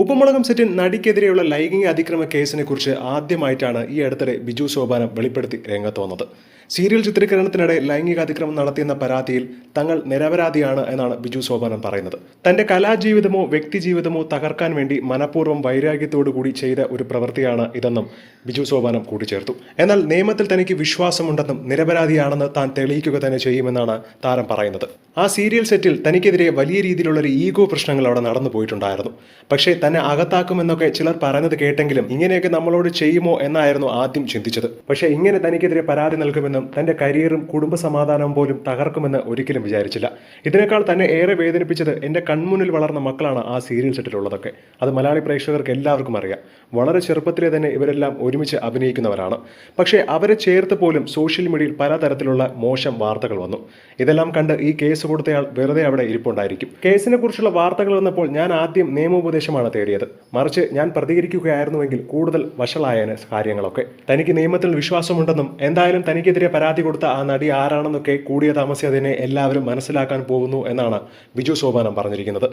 ഉപ്പുമുളകം setting നടിക്കെതിരെയുള്ള ലൈംഗിക അതിക്രമ കേസിനെ കുറിച്ച് ആദ്യമായിട്ടാണ് ഈ അടുത്തിടെ ബിജു ശോഭാനം വെളിപ്പെടുത്തി രംഗത്ത് വന്നത് സീരിയൽ ചിത്രീകരണത്തിനിടെ ലൈംഗിക അതിക്രമം നടത്തിയെന്ന പരാതിയിൽ തങ്ങൾ നിരപരാധിയാണ് എന്നാണ് ബിജു ശോഭാനം പറയുന്നത്. തന്റെ കലാജീവിതമോ വ്യക്തിജീവിതമോ തകർക്കാൻ വേണ്ടി മനഃപൂർവം വൈരാഗ്യത്തോടു കൂടി ചെയ്ത ഒരു പ്രവൃത്തിയാണ് ഇതെന്നും ബിജു ശോഭാനം കൂട്ടിച്ചേർത്തു. എന്നാൽ നിയമത്തിൽ തനിക്ക് വിശ്വാസമുണ്ടെന്നും നിരപരാധിയാണെന്ന് താൻ തെളിയിക്കുക തന്നെ ചെയ്യുമെന്നാണ് താരം പറയുന്നത്. ആ സീരിയൽ സെറ്റിൽ തനിക്കെതിരെ വലിയ രീതിയിലുള്ള ഒരു ഈഗോ പ്രശ്നങ്ങൾ അവിടെ നടന്നു പോയിട്ടുണ്ടായിരുന്നു പക്ഷേ തന്നെ അകത്താക്കുമെന്നൊക്കെ ചിലർ പറയുന്നത് കേട്ടെങ്കിലും ഇങ്ങനെയൊക്കെ നമ്മളോട് ചെയ്യുമോ എന്നായിരുന്നു ആദ്യം ചിന്തിച്ചത്. പക്ഷേ ഇങ്ങനെ തനിക്കെതിരെ പരാതി നൽകുമെന്നും തന്റെ കരിയറും കുടുംബ സമാധാനവും പോലും തകർക്കുമെന്ന് ഒരിക്കലും വിചാരിച്ചില്ല. ഇതിനേക്കാൾ തന്നെ ഏറെ വേദനിപ്പിച്ചത് എന്റെ കൺമുന്നിൽ വളർന്ന മക്കളാണ് ആ സീരിയൽ സെറ്റിലുള്ളതൊക്കെ. അത് മലയാളി പ്രേക്ഷകർക്ക് എല്ലാവർക്കും അറിയാം. വളരെ ചെറുപ്പത്തിലെ തന്നെ ഇവരെല്ലാം ഒരുമിച്ച് അഭിനയിക്കുന്നവരാണ്. പക്ഷേ അവരെ ചേർത്ത് പോലും സോഷ്യൽ മീഡിയയിൽ പലതരത്തിലുള്ള മോശം വാർത്തകൾ വന്നു. ഇതെല്ലാം കണ്ട് ഈ കേസ് കൊടുത്തയാൾ വെറുതെ അവിടെ ഇരിപ്പുണ്ടായിരിക്കും. കേസിനെ കുറിച്ചുള്ള വാർത്തകൾ വന്നപ്പോൾ ഞാൻ ആദ്യം നിയമോപദേശമാണ് തേടിയത് മറിച്ച് ഞാൻ പ്രതികരിക്കുകയായിരുന്നുവെങ്കിൽ കൂടുതൽ വഷളായേനെ കാര്യങ്ങളൊക്കെ. തനിക്ക് നിയമത്തിൽ വിശ്വാസമുണ്ടെന്നും എന്തായാലും തനിക്കെതിരെ പരാതി കൊടുത്ത ആ നടി ആരാണെന്നൊക്കെ കൂടിയ താമസിയതിനെ എല്ലാവരും മനസ്സിലാക്കാൻ പോകുന്നു എന്നാണ് ബിജു സോപാനം പറഞ്ഞിരിക്കുന്നത്.